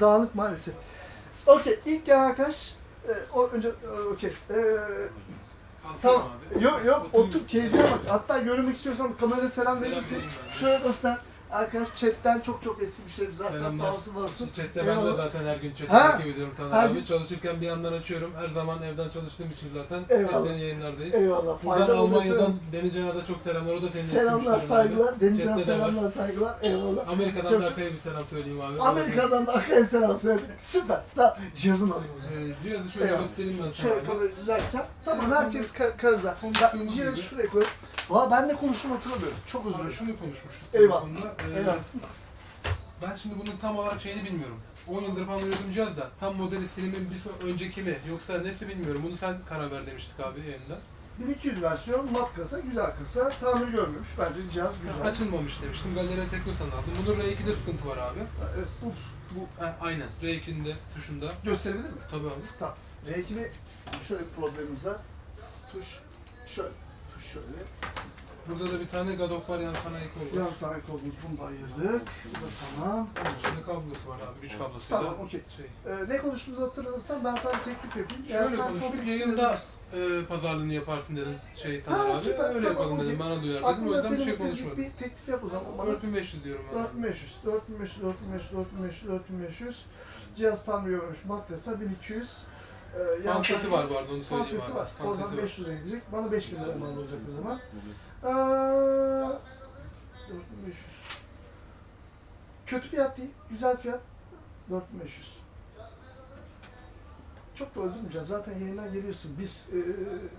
Dağınık maalesef. Okey ilk gelen arkadaş e, o önce e, okey. E, tamam. abi. Yok yok otur keyfine bak. Hatta görmek istiyorsan kameraya selam verir misin? Şöyle göster. Arkadaş chatten çok çok eski müşterimiz zaten Selamlar. sağ olsun varsın. Chatte ben de Eyvallah. zaten her gün chat'i Ha? takip ediyorum Her Taner gün- abi. Çalışırken bir yandan açıyorum. Her zaman evden çalıştığım için zaten Eyvallah. hep senin yayınlardayız. Eyvallah. Buradan Almanya'dan Deniz Can'a da çok selamlar. O da senin Selamlar saygılar. abi. Denizcan Chat'te de var. selamlar saygılar. Eyvallah. Amerika'dan Çok- da Akay'a bir selam söyleyeyim abi. Amerika'dan da Akay'a selam söyle. Süper. Tamam. Cihazını alayım o zaman. Ee, cihazı şöyle Eyvallah. göstereyim ben sana. Şöyle abi. kamerayı düzelteceğim. Tamam herkes ka karıza. Ben Konuştuğumuz cihazı gibi. şuraya koy. Valla ben ne konuştum hatırlamıyorum. Çok özür Abi dilerim. şunu konuşmuştuk. Eyvallah. telefonda. Ee, Eyvallah. Ben şimdi bunun tam olarak şeyini bilmiyorum. 10 yıldır falan cihaz da tam modeli silimin bir son- önceki mi yoksa nesi bilmiyorum. Bunu sen karar ver demiştik abi yayında. 1200 versiyon mat kasa, güzel kasa. Tamir görmemiş. Bence cihaz güzel. Açılmamış demiştim. Galeri Teknosan aldım. Bunun R2'de sıkıntı var abi. Evet, uf, bu Ha, aynen. R2'nin de tuşunda. gösterebilir mi? Tabii abi. Tamam. R2'de şöyle bir problemimiz var. Tuş şöyle. Şöyle. Burada da bir tane God of War yan sanayi kolu var. Yan sahip olduğumuz bunu da ayırdık. Bu da tamam. Onun içinde kablosu var abi. Güç kablosuyla. Tamam, okey. Şey. Ee, ne konuştuğumuzu hatırlarsan ben sana bir teklif yapayım. Eğer Şöyle sen konuştuk. sohbet Yayında istiyorsan- e, pazarlığını yaparsın dedim şey Taner Ha, abi. süper, Öyle tamam, yapalım okey. dedim. Bana duyar dedim. O Aklımda yüzden bir senin şey bir, konuşmadım. bir teklif yap o zaman. Bana 4500 diyorum ben. 4500, 4500, 4500, 4500, 4500. Cihaz tam görmemiş. Mat kasa 1200. Ee, yan Fan sesi var bu arada onu Fan söyleyeyim sesi abi. var. Fan Oradan sesi var. 500 lira gidecek. Bana 5000 lira mal olacak o zaman. Ee, 4500. Kötü fiyat değil, güzel fiyat. 4500. Çok da öldürmeyeceğim. Zaten yayından geliyorsun. Bir, e,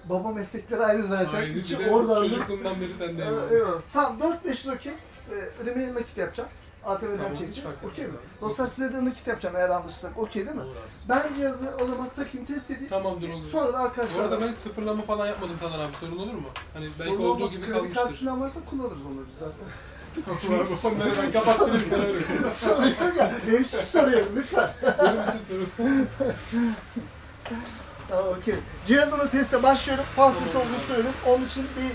baba meslekleri aynı zaten. Aynı. İki oradan da. çocukluğumdan beri. Evet, abi. evet. Tamam 4500 okey. E, ödemeyi nakit yapacağım. ATM'den Tamam, çekeceğiz. Okey mi? Dostlar size de nakit yapacağım eğer anlaşırsak. Okey değil mi? Ben cihazı o zaman takayım test edeyim. Tamamdır olur. Sonra da Bu arkadaşlar... arada ben sıfırlama falan yapmadım Taner abi. Sorun olur mu? Hani belki Sorun olduğu gibi kredi kalmıştır. kartından varsa kullanırız onları zaten. Onları ben. Sorun yok ya. Benim için soruyorum lütfen. Benim için. Tamam okey. Cihazını teste başlıyorum. Fan sesi olduğunu söyledim. Onun için bir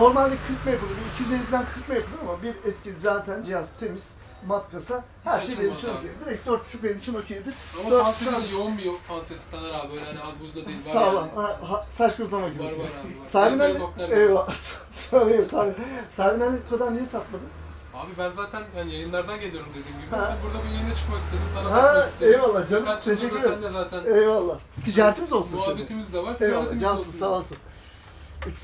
normalde 40 mı yapılır? Bir 250'den 40 mı yapılır ama bir eski zaten cihaz temiz. Mat kasa. Her şey benim için okey. Direkt 4.5 benim için okeydir. Ama sesi de yoğun bir sesi Taner abi. Öyle hani az buzda değil. Var Sağlam. yani. Ha, ha, saç kurutma Var makinesi. var abi var. Sahibinden Helikopter gibi. Eyvah. Sahibinden tabii. Sahibinden bu kadar niye satmadın? Abi ben zaten yani yayınlardan geliyorum dediğim gibi. Ha. Ben burada bir yayına çıkmak istedim. Sana Ha istedim. eyvallah canım. Kaç Teşekkür da ederim. sen de zaten Eyvallah. Ticaretimiz olsun senin. muhabbetimiz de var. Eyvallah. Cansın olsun. sağ olasın.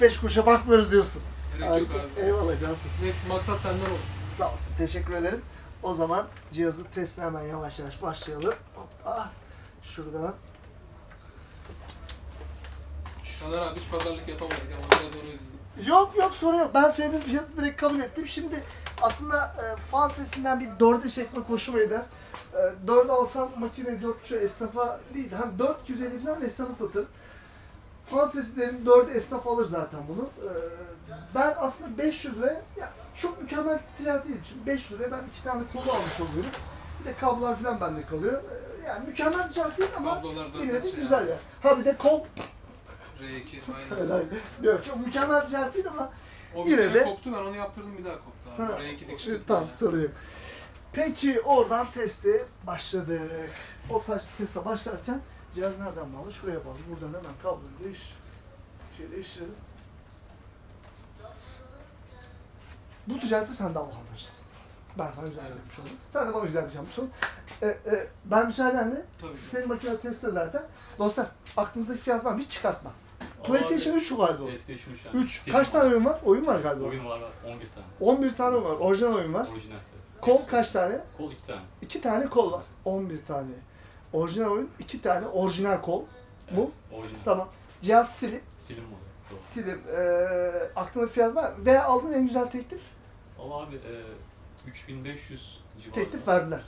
3-5 kuruşa bakmıyoruz diyorsun. Gerek yok abi. Eyvallah Cansın. Maksat senden olsun. Sağ olasın. Teşekkür ederim. O zaman cihazı testine hemen yavaş yavaş başlayalım. Hoppa. Şuradan. Taner abi hiç pazarlık yapamadık ama biraz ona üzüldüm. Yok yok sorun yok. Ben söylediğim fiyatı direkt kabul ettim. Şimdi aslında e, fan sesinden bir dörde çekme hoşuma gider. E, dörde alsam makine dört şu esnafa değil. Hani 450 falan esnafa satır. Derim dörde esnaf alır zaten bunu. E, ben aslında 500 liraya ya çok mükemmel bir ticaret değil. Şimdi 500 liraya ben iki tane kolu almış oluyorum. Bir de kablolar falan bende kalıyor. E, yani mükemmel ticaret değil ama Kablolar yine de şey güzel ya. Ha bir de kol. R2 aynen. Helal. Yok çok mükemmel ticaret değil ama O bir Yine kere de- koptu ben onu yaptırdım bir daha koptu abi. Ha, R2 dikiş. Tamam sorun yok. Peki oradan teste başladık. O taş teste başlarken cihaz nereden bağlı? Şuraya bağlı. Buradan hemen kabloyu değiş. Şey değiştirelim. Bu ticareti sen de avantajlısın. Ben sana güzel yapmış oldum. Sen de bana güzel yapmış oldun. Ee, e, ben müsaadenle Tabii senin makine testte zaten. Dostlar aklınızdaki fiyat var mı? Hiç çıkartma. PlayStation 3 galiba o. PlayStation 3 yani. 3. Sil- Kaç tane oyun var? Oyun var galiba. Oyun var var 11 tane. 11 tane var. Orijinal oyun var. Orijinal. Kol kaç tane? Kol 2 tane. 2 tane kol var. 11 tane. Orijinal oyun 2 tane orijinal kol. Evet? Orijinal. Tamam. Cihaz silip, Silim model. Kol. silip. Ee, aklında fiyat var. Ve aldığın en güzel teklif. Valla abi e, 3500 civarında. Teklif verdiler.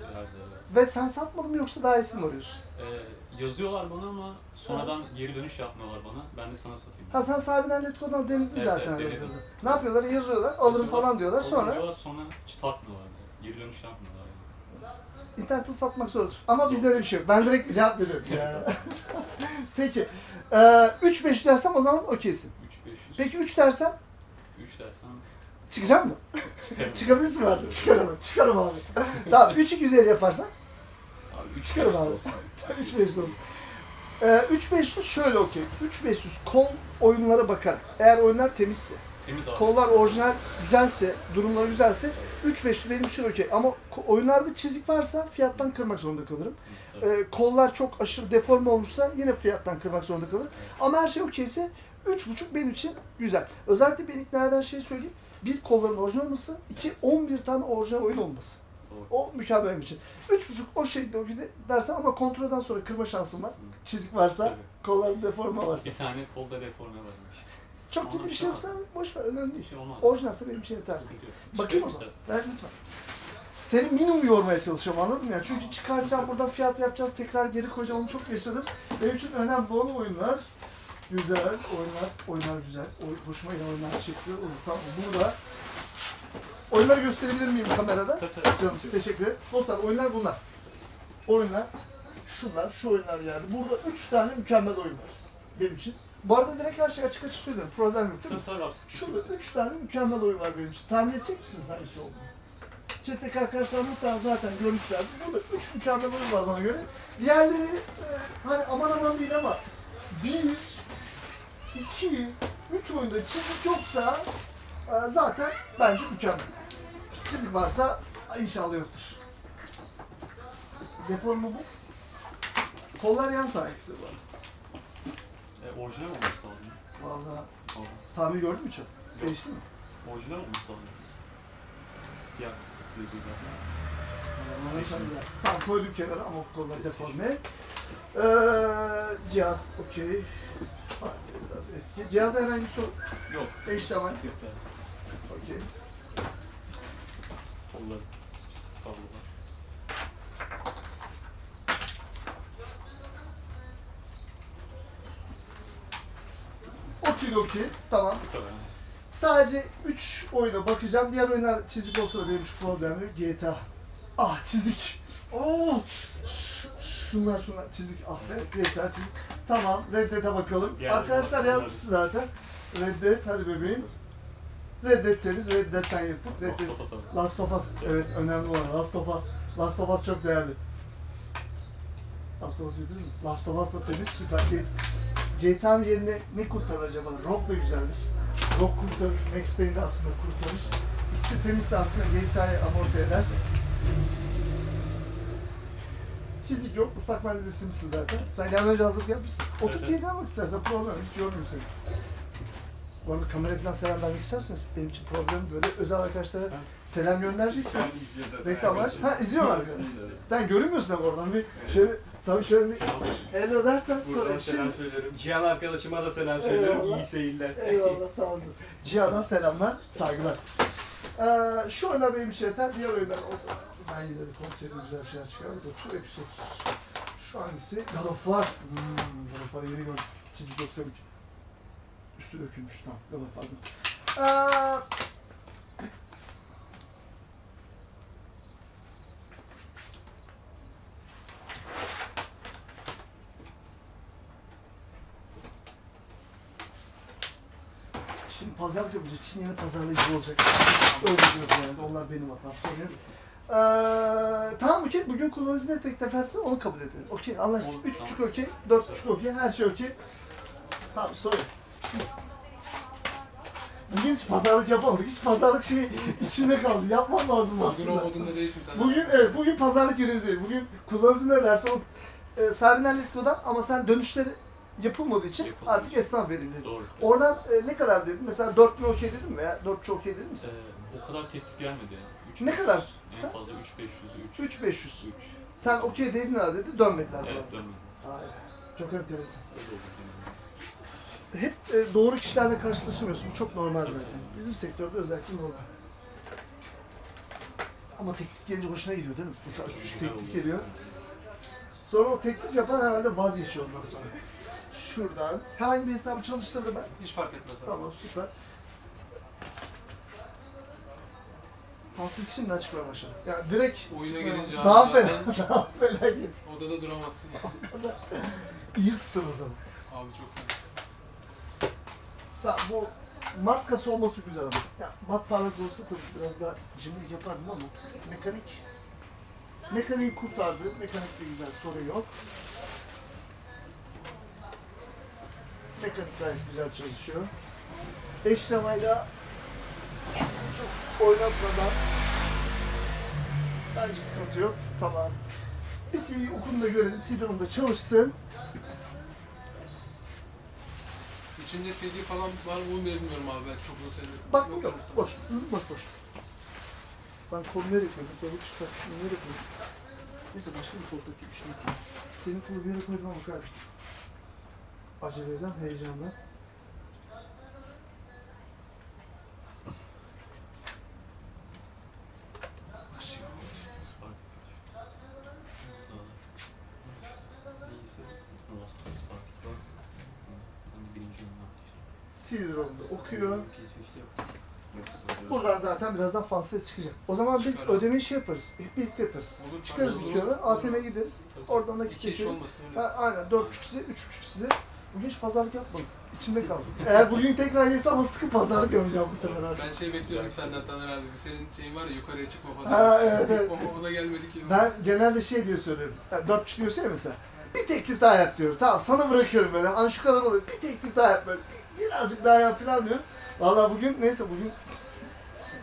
Ve sen satmadın mı yoksa daha iyisini mi arıyorsun? E, yazıyorlar bana ama sonradan geri dönüş yapmıyorlar bana. Ben de sana satayım. Ha sen sahibinden Letgo'dan denedin Evet, zaten. evet, denedim. Ne yapıyorlar? Yazıyorlar, alırım Yazıyorlar, falan diyorlar. Sonra sonra hiç takmıyorlar. Geri dönüş yapmıyorlar. İnternette satmak zordur. Ama bizde öyle bir şey yok. Ben direkt cevap veriyorum. Ya. Peki. Ee, 3-5 dersem o zaman okeysin. 3500. Peki 3 dersem 3 dersen çıkacak mı? Çıkabilirsin mi artık? Çıkarım. Çıkarım abi. tamam 3 güzel yaparsan Abi Üç Çıkarım beş abi. olsun. 3500 olsun. Ee, 3500 şöyle okey. 3500 kol oyunlara bakar. Eğer oyunlar temizse, Temiz abi. kollar orijinal güzelse, durumları güzelse 3500 benim için okey. Ama oyunlarda çizik varsa fiyattan kırmak zorunda kalırım. Evet. Ee, kollar çok aşırı deforme olmuşsa yine fiyattan kırmak zorunda kalırım. Ama her şey okeyse 3.5 benim için güzel. Özellikle beni ikna eden şey söyleyeyim. Bir kolların orijinal olması, iki 11 tane orijinal oyun olması. O mükemmel benim için. Üç buçuk o şekilde o gibi dersen ama kontrolden sonra kırma şansım var. Çizik varsa, kolların deforme varsa. Bir tane kolda deforme var işte. Çok ciddi bir şey yoksa boş ver önemli değil. şey. Orijinalse benim için yeterli. Bakayım o zaman. Evet lütfen. Seni minimum yormaya çalışıyorum anladın mı ya? Çünkü çıkaracağım buradan fiyat yapacağız tekrar geri koyacağım onu çok yaşadım. Benim için önemli olan oyunlar. Güzel oyunlar, oyunlar güzel. Oy, hoşuma giden oyunlar. Olur, tamam burada. Oyunları gösterebilir miyim kamerada? Tabii, tabii. Canım teşekkür ederim. Dostlar oyunlar bunlar. Oyunlar şunlar, şu oyunlar geldi. Burada üç tane mükemmel oyun var benim için. Bu arada direkt her şey açık açık söylüyorum. Problem yok değil mi? Şurada üç tane mükemmel oyun var benim için. Tahmin edecek misiniz hangisi olduğunu? Chat'teki arkadaşlar muhtemelen zaten görmüşlerdir. Burada üç mükemmel oyun var bana göre. Diğerleri e, hani aman aman değil ama bir, iki, üç oyunda çizik yoksa e, zaten bence mükemmel. Çizik varsa inşallah yoktur. Deformu bu. Kollar yan sağ ikisi var. E, orijinal olması lazım. Vallahi Tamam. tahmin gördün mü? Yok. Değişti mi? Orijinal olması lazım. Siyah sisli güzel. Maşallah. Tamam koyduk kenara ama bu kollar deforme. Ee, cihaz okey. Hadi Biraz eski. Cihazda herhangi bir sorun. Yok. Ama. Yok yani. Okey. Kollar. Kablolar. Okey. Tamam. Kadar. Sadece 3 oyuna bakacağım. Diğer oyunlar çizik olsa da benim hiç problem yok. GTA. Ah çizik. Oo. Ş- şunlar şunlar çizik. Ah be GTA çizik. Tamam Red Dead'e bakalım. Diğer Arkadaşlar oyunlar- yazmışsın zaten. Red Dead hadi bebeğim. Red Dead temiz. Red Dead'den yırttık. Red Dead. Last of Us abi. Last of Us. Evet önemli olan Last of Us. Last of Us çok değerli. Last of Us bitirir misin? Last of Us da temiz süper. GTA'nın yerine ne kurtarır acaba? Rock da güzeldir. Rock kurtarır. Max Payne de aslında kurtarır. İkisi temizse aslında GTA'yı amorti eder. Çizik yok. Islak mendil silmişsin zaten. Sen gelmeden önce hazırlık yapmışsın. Otur keyiflen bak istersen problem yok. Hiç yormayayım seni. Bu arada kamera falan selam vermek isterseniz benim için problem böyle özel arkadaşlara selam göndereceksiniz. izliyor zaten. Reklam var. Ha izliyorlar. Izliyor. Sen görünmüyorsun ama oradan bir şöyle tabii şöyle bir hello dersen sonra Buradan selam şimdi söylerim. Cihan arkadaşıma da selam söylüyorum. Eyvallah. İyi seyirler. eyvallah sağ olsun. Cihan'a selamlar, saygılar. Ee, şu oyunlar benim için yeter. Diğer oyunlar olsa ben yine de konserim güzel bir şeyler çıkardım. Dur, episode. Şu hangisi? God of War. Hmm, God of War'ı yeni gördüm. Çizik yoksa bir. Üstü dökülmüş. Tamam. God of War'da. Ee, Pazarlık yapacak. Çin yeni pazarlayıcı olacak. Öyle diyoruz yani. Onlar benim hatam. Sorun. Ee, tamam okey. Bugün kullanıcı ne teklif ederse onu kabul edelim. Okey anlaştık. Olur, Üç tamam. buçuk okey. Dört buçuk okey. Her şey okey. Tamam sorun. Bugün hiç pazarlık yapamadık. Hiç pazarlık şeyi içime kaldı. Yapmam lazım Bugün o aslında. modunda değil bir tane. Bugün evet bugün pazarlık günümüz değil. Bugün kullanıcı ne derse o e, Servinel Letgo'dan ama sen dönüşleri yapılmadığı için Yapılmadığı artık esnaf verildi. Doğru. Oradan e, ne kadar dedin? Mesela 4000 okey dedin mi veya 4 okey dedin mi sen? Ee, o kadar teklif gelmedi yani. Üç Ne kadar? En fazla 3500'ü 3. 3500. 3. Sen okey dedin ha dedi dönmediler Evet bana. dönmedi. Vay be, Çok enteresan. Öyle oldu senin. Hep e, doğru kişilerle karşılaşamıyorsun. Bu çok normal zaten. Bizim sektörde özellikle normal. Ama teklif gelince hoşuna gidiyor değil mi? Mesela şu Güzel teklif geliyor. Sonra o teklif yapan herhalde vazgeçiyor ondan sonra. Şuradan herhangi bir hesabı çalıştırdım ben. Hiç fark etmez abi. Tamam süper. Falsiz şimdiden çıkmaya başladı. Yani direkt Oyuna gelince başladı. daha abi fena, zaten- daha fena geliyor. Odada duramazsın ya. İyi ısıtır o zaman. Abi çok fena. Tamam bu mat kasa olması güzel ama. Ya mat parlak olsa tabii biraz daha cimrilik yapardım ama mekanik Mekaniği kurtardı. Mekanikle güzel sorun yok. Mekanik gayet güzel çalışıyor. Eşlemayla çok oynatmadan bence sıkıntı yok. Tamam. Bir CD okunu da görelim. CD da çalışsın. İçinde CD falan var mı onu bile bilmiyorum abi. Belki çok uzun senedir. Bak bu yok. Boş. Boş boş. Ben nereye koydum? Kolu çıkarttım. Nereye koydum? Neyse başka bir koldaki bir şey yok. Senin kolu bir yere ama bakar. Aceleden, heyecandan. Başlıyor. CD-ROM'da okuyor. Buradan zaten birazdan fazla çıkacak. O zaman biz Çıkar ödemeyi şey yaparız. Hep birlikte yaparız. Olur, Çıkarız dükkanı. ATM'ye gideriz. Oradan da. Ha, aynen 4.5 size, 3.5 size. Bugün hiç pazarlık yapmadım. İçimde kaldı. Eğer bugün tekrar gelirse ama sıkı pazarlık yapacağım bu sefer abi. Ben şey bekliyorum senden Taner abi. Senin şeyin var ya yukarıya çıkma falan. Ha, evet, evet. O, o da gelmedi ki. Ben genelde şey diye söylüyorum. Yani 4.5 diyorsa ya mesela. Bir teklif daha yap diyorum. Tamam sana bırakıyorum böyle. Hani şu kadar oluyor. Bir teklif daha yap böyle. Bir- birazcık daha yap falan diyorum. Valla bugün neyse bugün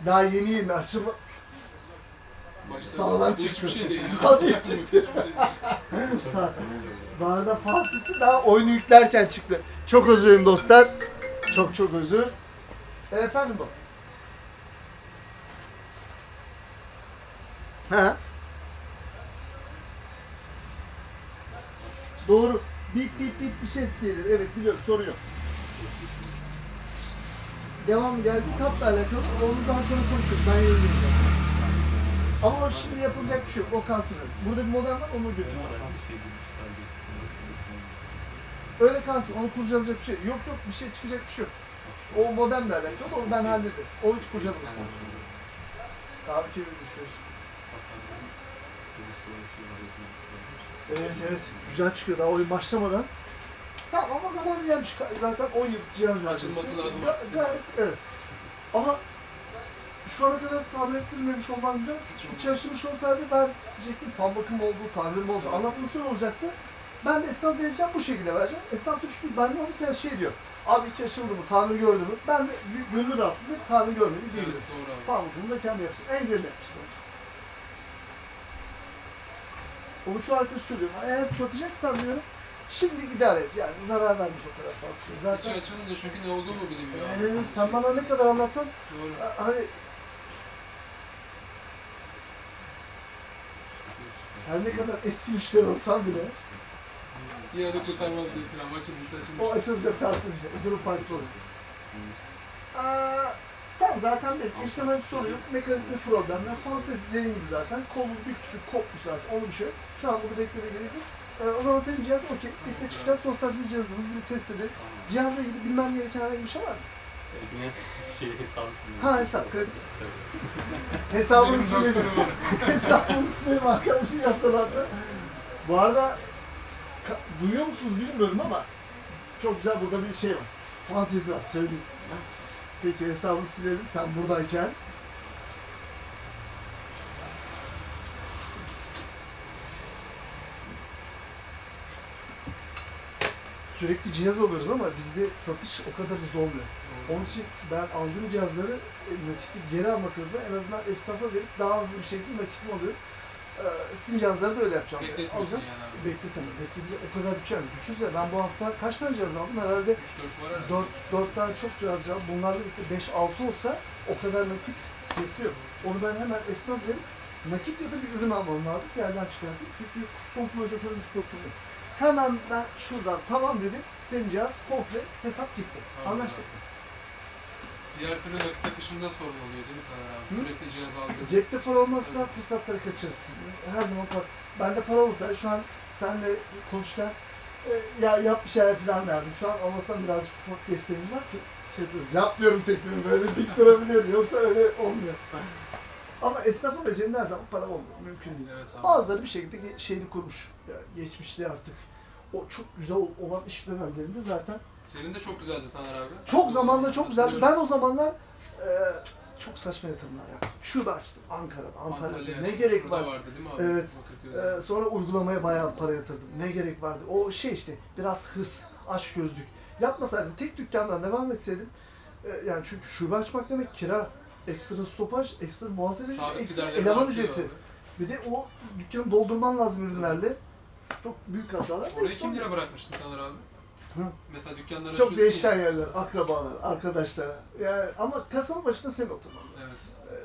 daha yeni yeni açılma. Sağlam çıktı. Hiçbir şey değil. Hadi hiçbir şey. Bu arada Fransız'ı daha oyunu yüklerken çıktı. Çok özür dilerim dostlar. Çok çok özür. E, efendim bu. Ha? Doğru. Bip bip bip bir ses gelir. Evet biliyorum sorun yok. Devam geldi. Kapla alakalı. Ondan sonra konuşuruz. Ben yayınlayacağım. Ama o şimdi yapılacak bir şey yok. O kalsın öyle. Burada bir model var onu götür. Öyle kalsın. Onu kurcalayacak bir şey yok. Yok bir şey çıkacak bir şey yok. O modemle alakalı. Onu ben hallederim. O hiç kurcalamasın. Tabii ki düşüyorsun. Evet evet. Güzel çıkıyor daha oyun başlamadan. Tamam ama zaman gelmiş. Zaten 10 yıllık cihaz neredeyse. Açılması lazım artık. Gayet evet. Ama şu ana kadar tamir ettirilmemiş olman güzel. Çünkü içi açılmış olsaydı ben diyecektim fan bakım oldu, tamir mi oldu, anlatması olacaktı. Ben de esnaf vereceğim bu şekilde vereceğim. Esnaf da çünkü benden alırken şey diyor. Abi içi açıldı mı, tamir gördü mü? Ben de gö- gönül rahatlığı tamir görmedi Evet diyebilirim. doğru abi. Fan bakımını da kendi yapsın. En güzel yapmışsın. Onu şu arkadaş söylüyorum. Eğer satacaksan diyorum, şimdi idare et. Yani zarar vermiş o kadar fazla. İçi Zaten açılınca çünkü ne olduğumu bilinmiyor. abi. Evet, sen bana ne kadar anlatsan Doğru. Hani her ne kadar eski müşteri olsam bile Yine de kurtarmaz diyorsun ama açılmıştı açılmıştı. o açılacak farklı bir şey. Durum farklı olacak. Aa, tamam zaten belki işlem bir sorun yok. Mekanikte problemler. Fan sesi dediğim gibi zaten. Kolu bir küçük kopmuş zaten. Onun bir şey yok. Şu an bunu bekleme gerek yok. Ee, o zaman senin cihaz okey. Birlikte çıkacağız. Konsersiz cihazını hızlı bir test edelim. Cihazla ilgili bilmem gereken herhangi bir şey var mı? Yine şey hesabı sınırlı. Ha hesap, kredi. Hesabını silelim. Hesabını silelim arkadaşın yaptılardı. Bu arada ka- duyuyor musunuz bilmiyorum ama çok güzel burada bir şey var. Fan sesi var söyleyeyim. Peki hesabını silelim sen buradayken. Sürekli cihaz alıyoruz ama bizde satış o kadar hızlı olmuyor. Onun için ben aldığım cihazları e, nakiti geri almak adına en azından esnafa verip daha hızlı bir şekilde nakitimi alıyorum. Ee, sizin cihazları da öyle yapacağım. Bekletmiyorsun Alacağım. yani. Bekletemem. Bekleyecek o kadar bütçem. Düşünsene ben bu hafta kaç tane cihaz aldım? Herhalde 3-4 var herhalde. 4, 4 tane çok cihaz aldım. Bunlarla birlikte 5-6 olsa o kadar nakit yapıyor. Onu ben hemen esnaf verip nakit ya da bir ürün almam lazım. Bir yerden çıkartıp. Çünkü son proje parası satılıyor. Hemen ben şuradan tamam dedim. Senin cihaz komple hesap gitti. Tamam. Anlaştık. Diğer türlü nakit akışında sorun oluyor değil mi Taner abi? Hı? Sürekli cihaz aldığın. Cepte para olmazsa fırsatları kaçırırsın. Her zaman para. Bende para olsa şu an senle konuşurken e, ya yap bir şeyler falan derdim. Şu an Allah'tan birazcık ufak bir isteğim var ki şey yapıyoruz. Yap diyorum teklifimi böyle dik durabiliyorum. Yoksa öyle olmuyor. Ama esnafın da cebinde her zaman para olmuyor. Mümkün değil. Evet abi. Bazıları bir şekilde şeyini kurmuş. Yani geçmişte artık o çok güzel olan iş dönemlerinde zaten Senin de çok güzeldi Taner abi. çok zamanla çok güzel. Ben o zamanlar Ee, çok saçma yatırımlar yaptım. Şurada açtım. Ankara'da, Antalya'da. Antalya Ne gerek var? vardı değil mi abi? Evet. Ee, sonra uygulamaya bayağı para yatırdım. Ne gerek vardı? O şey işte biraz hırs, aç gözlük. Yapmasaydım tek dükkandan devam etseydim. e, yani çünkü şube açmak demek kira, ekstra stopaj, ekstra muhasebe, Sabit ekstra giderleri eleman artıyor ücreti. abi. Bir de o dükkanı doldurman lazım ürünlerle. Çok büyük hatalar. Orayı Neyse, kim lira bırakmıştın Taner abi? Hı. Mesela dükkanları Çok değişken ya. yerler, akrabalar, arkadaşlara. Yani ama kasanın başında sen oturman lazım. Evet.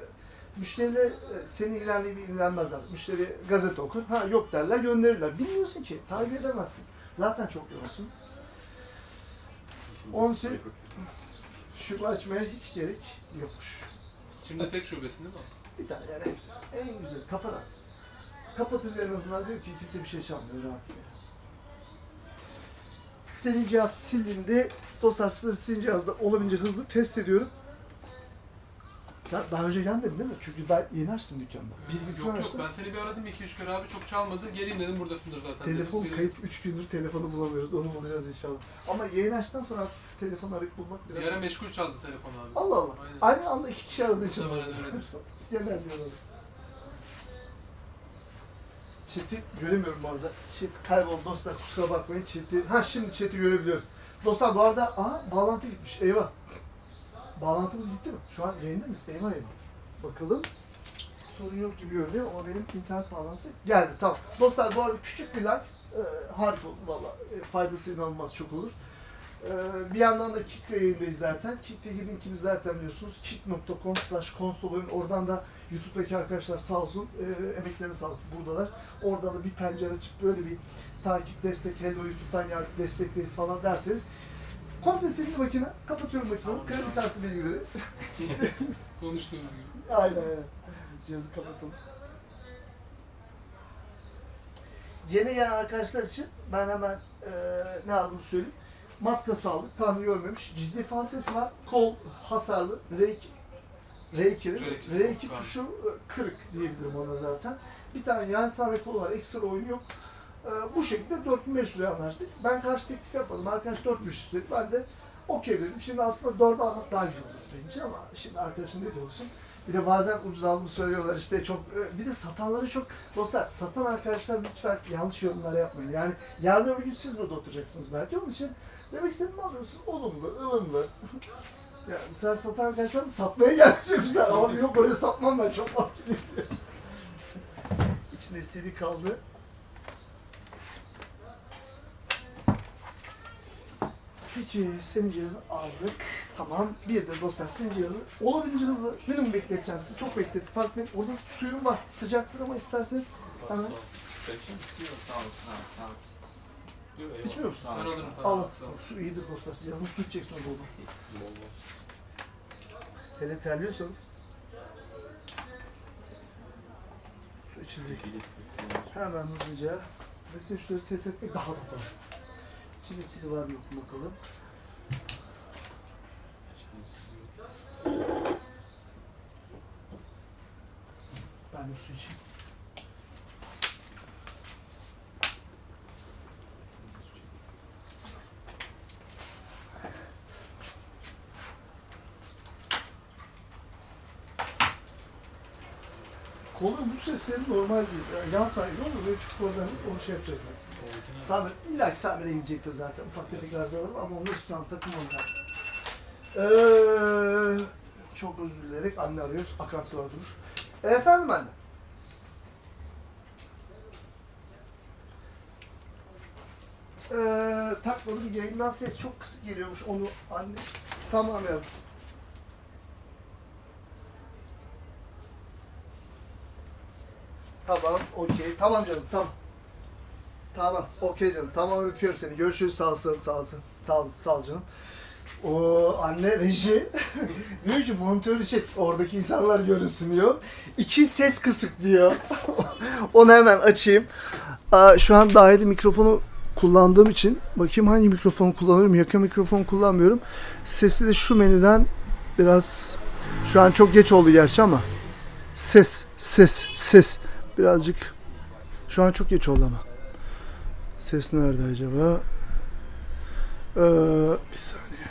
Ee, Müşteriyle e, seni ilerleyip ilgilenmezler. Müşteri gazete okur, ha yok derler, gönderirler. Bilmiyorsun ki, takip edemezsin. Zaten çok yoğunsun. Onun için şu açmaya hiç gerek yokmuş. Şimdi tek şubesin değil mi? Bir tane yani hepsi. En güzel, kafa rahat. Kapatınca en azından diyor ki kimse bir şey çalmıyor, rahat yani. Senin cihaz sildiğinde, sizin sizin cihazda olabildiğince hızlı test ediyorum. Sen daha önce gelmedin değil mi? Çünkü ben yeni açtım dükkanda. Bir gün yok yok açtım. ben seni bir aradım 2-3 kere abi çok çalmadı. Geleyim dedim buradasındır zaten. Telefon dedim. kayıp 3 gündür telefonu bulamıyoruz. Onu bulacağız inşallah. Ama yayın açtıktan sonra artık telefon arayıp bulmak Bir biraz... ara meşgul çaldı telefon abi. Allah Allah. Aynen. Aynı anda iki kişi aradığı için. Muhtemelen öyledir. Genel diyorlar. Chat'i göremiyorum bu arada. Chat kayboldu dostlar kusura bakmayın chat'i. Ha şimdi chat'i görebiliyorum. Dostlar bu arada aha bağlantı gitmiş eyvah. Bağlantımız gitti mi? Şu an yayında mıyız? Eyvah eyvah. Bakalım. Sorun yok gibi görünüyor ama benim internet bağlantısı geldi. Tamam. Dostlar bu arada küçük bir like e, harika olur valla. E, faydası inanılmaz çok olur. E, bir yandan da Kick'te yayındayız zaten. Kick'te linkimiz zaten biliyorsunuz. kick.com slash konsol oyun. Oradan da YouTube'daki arkadaşlar sağ olsun e, emeklerine sağlık buradalar. Orada da bir pencere açıp böyle bir takip, destek, hello YouTube'dan geldik, destekteyiz falan derseniz komple sildi makine. Kapatıyorum makineyi. Kredi kartı bilgileri. Konuştuğumuz gibi. Aynen aynen. Cihazı kapatalım. Yeni gelen arkadaşlar için ben hemen eee ne aldığımı söyleyeyim. Matka sağlık, tahmin görmemiş. Ciddi fan sesi var. Kol hasarlı. R2, R2, değil mi? R2 R2 var. tuşu e, kırık diyebilirim ona zaten. Bir tane yan sağ kolu var. Ekstra oyunu yok. Eee, bu şekilde 4500 liraya anlaştık. Ben karşı teklif yapmadım. Arkadaş 4500 dedi. Ben de okey dedim. Şimdi aslında 4 almak daha güzel olur benim için ama şimdi arkadaşın ne diyorsun? Bir de bazen ucuz aldığımı söylüyorlar işte çok e, bir de satanları çok dostlar satan arkadaşlar lütfen yanlış yorumlar yapmayın. Yani yarın öbür gün siz burada oturacaksınız belki onun için demek istediğimi alıyorsun olumlu, ılımlı. ya bu sefer satan arkadaşlar da satmaya gelmiş güzel ama yok oraya satmam ben çok mahkeli. İçinde CD kaldı. Peki senin cihazı aldık. Tamam. Bir de dostlar sizin cihazı olabildiğince hızlı. Benim bekleteceğim sizi. Çok beklettik. Fark etmeyin. Orada suyum var. Sıcaktır ama isterseniz hemen içmiyor musun? Ben alırım sana. Al. Su iyidir dostlar. Yazın su içeceksiniz oğlum. Hele terliyorsanız su içilecek. Hemen hızlıca ve size şunları test etmek daha da kolay. İçinde sil var mı bakalım. Ben de su içeyim. Kolun bu sesleri normal değil. Yan sahibi olur çıkıp oradan onu şey yapacağız zaten. Tamir, illa ki tamire zaten. Ufak tefek arızalar var ama onlar hiçbir zaman takılmadı zaten. Ee, çok özür dileyerek anne arıyoruz. Akan sıra durur. Efendim anne. Ee, takmadım yayından ses çok kısık geliyormuş onu anne. Tamam yavrum. Tamam, okey. Tamam canım, tamam. Tamam, okey canım. Tamam öpüyorum seni. Görüşürüz. Sağ olsun, sağ olsun. Sağ sağ canım. O anne reji diyor ki monitörü çek oradaki insanlar görünsün diyor. İki ses kısık diyor. Onu hemen açayım. Aa, şu an dahili mikrofonu kullandığım için bakayım hangi mikrofonu kullanıyorum. Yakın mikrofon kullanmıyorum. Sesi de şu menüden biraz şu an çok geç oldu gerçi ama ses ses ses birazcık şu an çok geç oldu ama. Ses nerede acaba? Ee, bir saniye.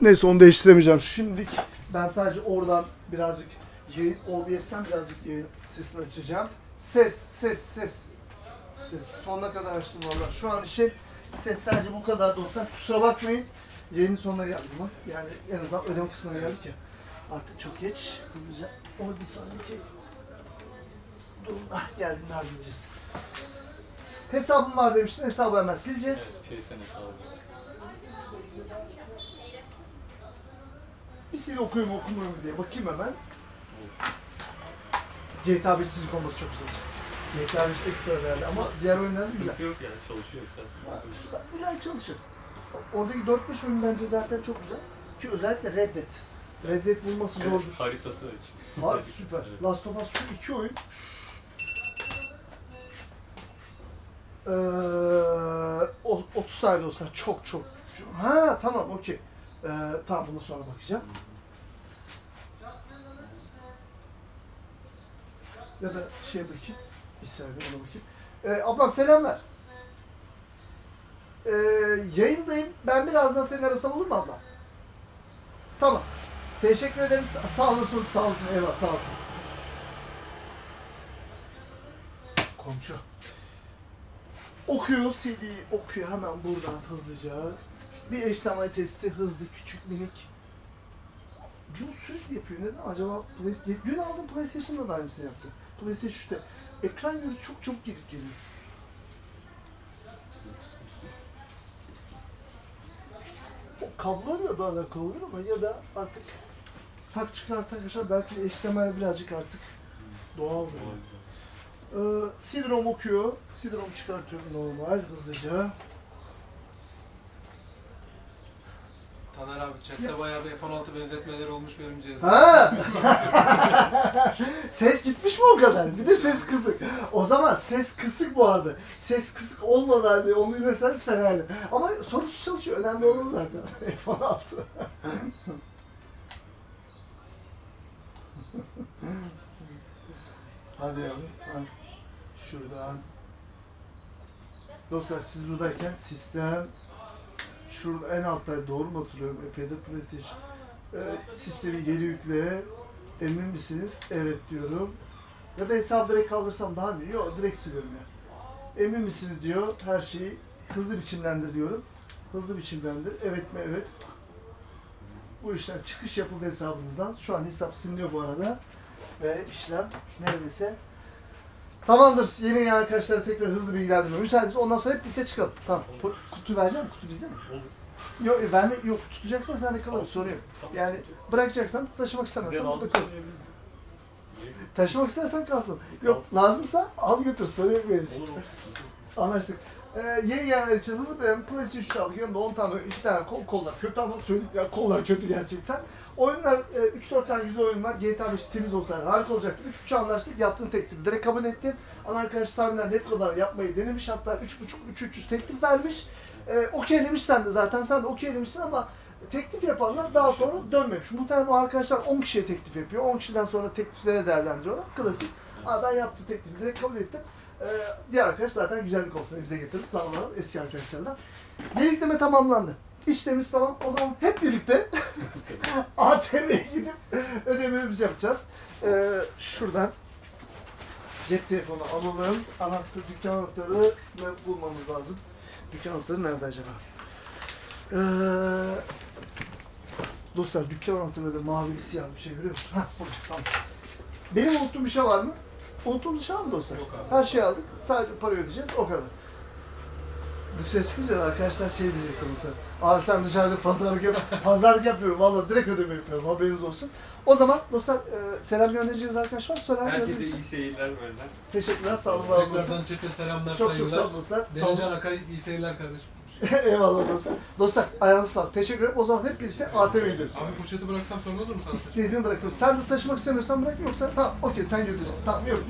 Neyse onu değiştiremeyeceğim. Şimdilik ben sadece oradan birazcık yayın, OBS'ten birazcık yayın sesini açacağım. Ses, ses, ses. Ses. Sonuna kadar açtım valla. Şu an için ses sadece bu kadar dostlar. Kusura bakmayın. Yayının sonuna geldim ama. Yani en azından ödeme kısmına geldik ya. Artık çok geç. Hızlıca onu bir sonraki durumda geldiğinde halledeceğiz. Hesabım var demiştin. Hesabı hemen sileceğiz. Senesi aldı. Bir sil okuyayım okumuyor mu diye bakayım hemen. GTA 5 çizik olması çok güzel olacak. GTA 5 ekstra değerli ama diğer oyunlar güzel. Sıkıntı yok yani çalışıyor Ha, istersen. süper. İlahi çalışır. Oradaki 4-5 oyun bence zaten çok güzel. Ki özellikle Red Dead. Red Dead bulması Evet, zordur. haritası var için. Var süper. Evet. Last of Us şu iki oyun. Ee, o- 30 saniye olsa çok çok. Ha tamam okey. Ee, tamam buna sonra bakacağım. Ya da şey bakayım. Bir saniye ona bakayım. Ee, ablam selam ver. Ee, yayındayım. Ben birazdan seni arasam olur mu abla? Tamam. Teşekkür ederim. Sa- Sağ olasın, sağ olasın. Eyvallah, sağ olasın. Komşu. Okuyor CD'yi, okuyor hemen buradan hızlıca. Bir HTML testi hızlı, küçük, minik. Bunu sürekli yapıyor. Neden? Acaba PlayStation... Dün aldım PlayStation'da da aynısını yaptı. PlayStation 3'te. Ekran görüntü çok çabuk gidip geliyor. O kabloyla da alakalı olur ama ya da artık tak çıkar tak aşağı belki de HTML birazcık artık doğal. Ee, CD-ROM okuyor. CD-ROM çıkartıyorum normal hızlıca. Taner abi chatte bayağı bir F-16 benzetmeleri olmuş benim cihazım. Ha! ses gitmiş mi o kadar? Bir de ses kısık. O zaman ses kısık bu arada. Ses kısık olmadı halde onu dinleseniz fena. Ama sorusu çalışıyor. Önemli olan o zaten. F-16. Hadi yavrum. Hadi. Şuradan. Dostlar siz buradayken sistem şurada en altta doğru mu hatırlıyorum? Epeyde PlayStation. Ee, sistemi geri yükle. Emin misiniz? Evet diyorum. Ya da hesabı direkt kaldırsam daha mı iyi? Yok direkt siliyorum ya. Emin misiniz diyor. Her şeyi hızlı biçimlendir diyorum. Hızlı biçimlendir. Evet mi? Evet. Bu işlem çıkış yapıldı hesabınızdan. Şu an hesap siliniyor bu arada. Ve işlem neredeyse Tamamdır. Yeni gelen arkadaşlara tekrar hızlı bilgilendirme. Müsaadeniz ondan sonra hep birlikte çıkalım. Tamam. Po- Kutu vereceğim mi? Kutu bizde mi? Olur. Yok verme yok tutacaksan sen de kalır sorun yok. Tamam. Yani bırakacaksan taşımak istemezsen burada aldım kal. Taşımak istersen kalsın. Yok lazımsa al götür sorun yok benim için. Olur olur. Anlaştık. Ee, yeni gelenler için hızlı bir PlayStation 3 aldık. Yanında 10 tane, 2 tane kol, kollar kötü ama söyleyeyim ya kollar kötü gerçekten. Oyunlar, e, 3-4 tane güzel oyun var. GTA 5 temiz olsaydı harika olacaktı. 3 uçağı anlaştık, yaptığın teklifi direkt kabul ettim. Ana arkadaş sahibinden net kadar yapmayı denemiş. Hatta 3.5-3.300 teklif vermiş. E, okeylemiş sen de zaten. Sen de okeylemişsin ama teklif yapanlar daha sonra dönmemiş. Muhtemelen o arkadaşlar 10 kişiye teklif yapıyor. 10 kişiden sonra teklifleri değerlendiriyorlar. Klasik. Aa, ben yaptı teklifi direkt kabul ettim. Ee, diğer arkadaş zaten güzellik olsun bize getirdi. Sağ olun eski arkadaşlardan. Birlikleme tamamlandı. İşlemimiz tamam. O zaman hep birlikte ATM'ye gidip ödememizi yapacağız. Ee, şuradan cep telefonu alalım. Anahtar, dükkan anahtarını bulmamız lazım. Dükkan anahtarı nerede acaba? Ee, dostlar dükkan anahtarı böyle mavili siyah bir şey görüyor musun? Hah burada tamam. Benim unuttuğum bir şey var mı? Şey var mı dostlar? Yok abi. Her şeyi aldık. Sadece parayı ödeyeceğiz. O kadar. Dışarı çıkınca da arkadaşlar şey diyecek tabii Abi sen dışarıda pazarlık yap. pazarlık yapıyorum. Valla direkt ödeme yapıyorum. Haberiniz olsun. O zaman dostlar e, selam göndereceğiz arkadaş var. Selam Herkese iyi seyirler benden. Teşekkürler. Sağ olun. var olun. Tekrardan chatte selamlar, Çok çok saygılar. sağ olun dostlar. Sağ olun. Denizcan Akay iyi seyirler kardeşim. Eyvallah dostlar. Dostlar ayağınıza sağlık. Teşekkür ederim. O zaman hep birlikte ATM'ye gidiyoruz. Abi poşeti bıraksam sorun olur mu sana? İstediğini bırakıyorsun. Sen de taşımak istemiyorsan bırak yoksa tamam okey sen götüreceksin. Tamam yok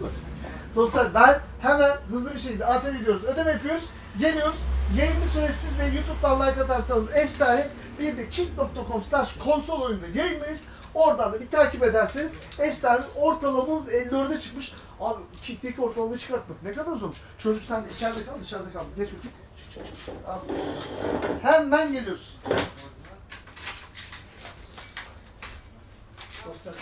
sorry. Dostlar ben hemen hızlı bir şekilde ATM gidiyoruz. Ödeme yapıyoruz. Geliyoruz. Yayın bir süre siz de YouTube'dan like atarsanız efsane. Bir de kick.com slash konsol oyunda yayındayız. Oradan da bir takip ederseniz efsane ortalamamız 54'e çıkmış. Abi kikteki ortalamayı çıkartmak ne kadar zormuş. Çocuk sen içeride kal dışarıda kal. Geç bakayım. Çık, çık, çık. Aferin. Hemen geliyorsun. Dostlar,